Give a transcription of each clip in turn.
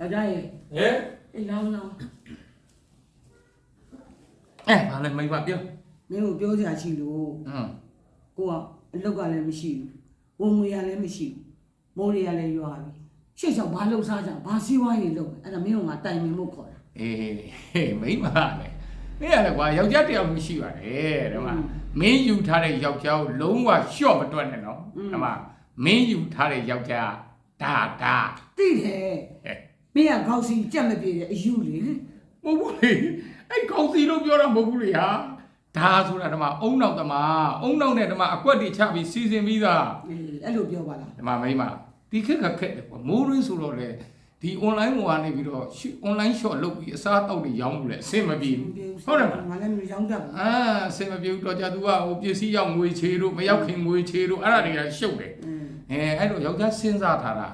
ယောက်ျားရဲ့ဟဲ့အေးလောင်းလောင်းအဲဘာလဲမိမပြောမင်းကိုပြောစရာရှိလို့อืมကိုကအလုတ်ကလည်းမရှိဘူးဝင်ငွေရလည်းမရှိဘူးမိုးတွေကလည်းရွာပြီရှေ့ဆောင်ဘာလှုပ်ရှားကြဘာစီးပွားရေးလုပ်အဲ့ဒါမင်းကငါတိုင်ပင်ဖို့ခေါ်တာအေးဟေးမိမလည်းမင်းရလေကွာယောက်ျားတစ်ယောက်မရှိပါတယ်ဒီမှာမင်းယူထားတဲ့ယောက်ျားကိုလုံးဝရှော့မတွက်နဲ့နော်ဒီမှာမင်းယူထားတဲ့ယောက်ျားဒါဒါသိတယ်ဟဲ့ မင်းကခေါက်စီကြက်မပြေတဲ့အယူလေမဟုတ်ဘူးလေအဲ့ခေါက်စီလို့ပြောတာမဟုတ်ဘူးလေဟာဒါဆိုတာဓမ္မအုံနောက်ဓမ္မအုံနောက်နဲ့ဓမ္မအကွက်တွေချပြီးစီစဉ်ပြီးသားအဲ့လိုပြောပါလားဓမ္မမိမဒီခက်ကခက်တယ်ကွာမိုးရင်းဆိုတော့လေဒီ online ပေါ်ကနေပြီးတော့ online shop လုပ်ပြီးအစားတောက်တွေရောင်းဘူးလေအဆင်မပြေဘူးဟုတ်တယ်မလားငါလည်းမရောင်းတတ်ဘူးအာအဆင်မပြေဘူးတော့ကြာသူကဟိုပစ္စည်းရောက်ငွေချေတို့မရောက်ခင်ငွေချေတို့အဲ့ဒါတွေကရှုပ်တယ်အဲအဲ့တော့ယောက်ျားစဉ်းစားထားတာ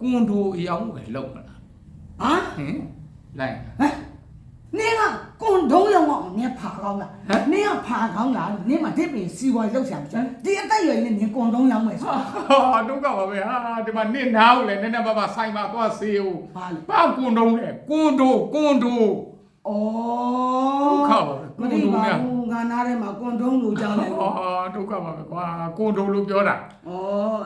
ကွန်ဒိုအယောင်းဝယ်လုပ်မလား ဟာဟင်လိုက်ဟမ်နင်းကကွန်ဒုံးရောင်းအောင်နင်းဖာကောင်းလားဟမ်နင်းကဖာကောင်းလားနင်းမတစ်ပင်စီဝါလောက်ချင်တယ်ဒီအသက်အရွယ်နဲ့နင်းကွန်ဒုံးရောင်းမယ်ဆိုဟာဒုက္ခပါပဲဟာဒီမှာနင့်နားကိုလည်းနည်းနည်းပါးပါဆိုင်မှာသွားစေဦးဘာလဲဘာကွန်ဒုံးလဲကွန်ဒိုကွန်ဒိုဩဒုက္ခပါပဲမသိပါဘူးငါနားထဲမှာကွန်ဒုံးလို့ကြားလိုက်ဟာဒုက္ခပါပဲကွာကွန်ဒိုလို့ပြောတာဩ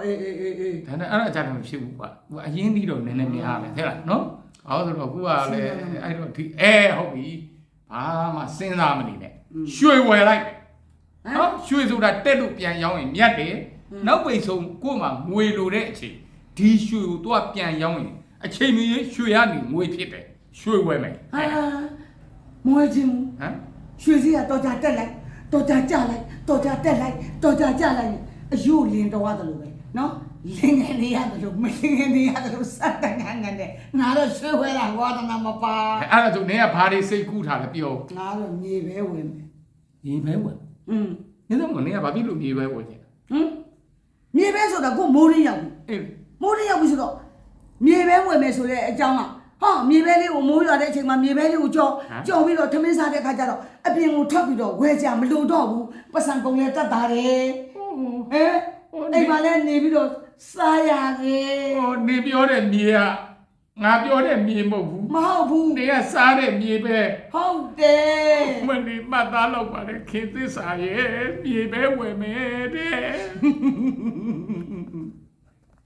အေးအေးအေးအေးဒါနဲ့အဲ့ဒါကြတယ်မဖြစ်ဘူးကွာဟိုအရင်ပြီးတော့နည်းနည်းများတယ်ဟဲ့လားနော် ဘာလို့ဆိုတော့ခုကလည်းအဲ့တော့ဒီအဲဟုတ်ပြီဘာမှစဉ်းစားမနေနဲ့ရွှေဝယ်လိုက်တယ်ဟမ်နော်ရွှေဆိုတာတက်လို့ပြန်ရောင်းရင်မြတ်တယ်နောက်ပိတ်ဆုံးကို့မှာငွေလိုတဲ့အချိန်ဒီရွှေကိုတော့ပြန်ရောင်းရင်အချိန်မီရွှေရနေငွေဖြစ်တယ်ရွှေဝယ်မယ်ဟာမွေးချင်းဟမ်ရွှေစည်းကတော့ကြတက်လိုက်တော့ကြကြလိုက်တော့ကြတက်လိုက်တော့ကြကြလိုက်အယုလင်းတော်ရတယ်လို့ပဲနော် လင်းငယ်နေရတယ်လို့မလင်းငယ်နေရတယ်လို့စက်တန်ငန်းငန်းနဲ့ငါတော့ရွှေဝဲတာဝါဒနာမပါအဲ့ဒါဆိုနင်းကဘာတွေစိတ်ကူးထားလဲပြောငါတော့မြေပဲဝင်မယ်မြေပဲဝယ်อืมနင်းတော့နင်းကဘာဖြစ်လို့မြေပဲဝယ်ချင်ဟမ်မြေပဲဆိုတာကိုမိုးရင်းရောက်ပြီအေးမိုးရင်းရောက်ပြီဆိုတော့မြေပဲဝင်မယ်ဆိုတဲ့အကြောင်းကဟာမြေပဲလေးကိုမိုးရွာတဲ့အချိန်မှာမြေပဲလေးကိုကြော်ကြော်ပြီးတော့ထမင်းစားတဲ့ခါကျတော့အပြင်ကိုထွက်ပြီးတော့ဝဲကြမလို့တော့ဘူးပတ်စံကုန်လဲတတ်တာတယ်ဟိုဟဲ့အိမ်မှာလည်းနေပြီးတော့ စားရတယ်ဟိုနေပြောတဲ့မြေကငါပြောတဲ့မြေမဟုတ်ဘူးမဟုတ်ဘူးနေကစားတဲ့မြေပဲဟုတ်တယ်မနေမှတ်သားလောက်ပါလေခင်သစ္စာရဲ့မြေပဲဝယ်မယ်တဲ့